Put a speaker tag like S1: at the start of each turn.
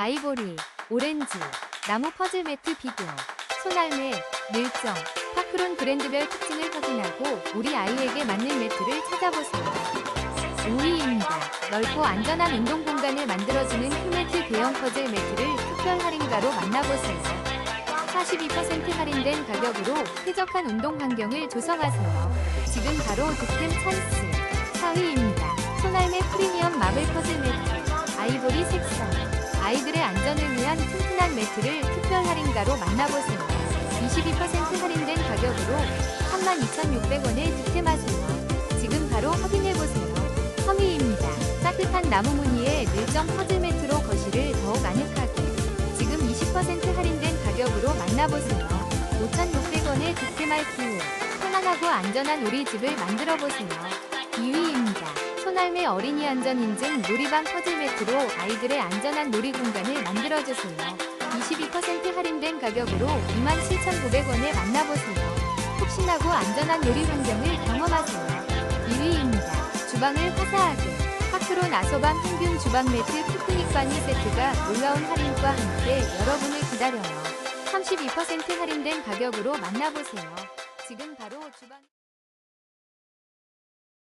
S1: 아이보리, 오렌지, 나무 퍼즐 매트 비교, 손알매, 늘정, 파크론 브랜드별 특징을 확인하고 우리 아이에게 맞는 매트를 찾아보세요. 5위입니다. 넓고 안전한 운동 공간을 만들어주는 휴매트 대형 퍼즐 매트를 특별 할인가로 만나보세요. 42% 할인된 가격으로 쾌적한 운동 환경을 조성하세요. 지금 바로 득템 찬스. 4위입니다. 손알매 프리미엄 마블 퍼즐 매트. 아이보리 색상. 아이들의 안전을 위한 튼튼한 매트를 특별 할인가로 만나보세요. 22% 할인된 가격으로 32,600원에 득템하세요. 지금 바로 확인해보세요. 3위입니다. 따뜻한 나무 무늬의 늘정 퍼즐 매트로 거실을 더욱 아늑하게. 지금 20% 할인된 가격으로 만나보세요. 5,600원에 득템할 기회. 편안하고 안전한 우리 집을 만들어보세요. 2위입니다. 손알매 어린이 안전 인증 놀이방 퍼즐 매트로 아이들의 안전한 놀이 공간을 만들어주세요. 22% 할인된 가격으로 27,900원에 만나보세요. 푹신하고 안전한 놀이 환경을 경험하세요. 2위입니다. 주방을 화사하게. 파크론 아소방 평균 주방 매트 피크닉 바니 세트가 놀라운 할인과 함께 여러분을 기다려요. 32% 할인된 가격으로 만나보세요. 지금 바로 주방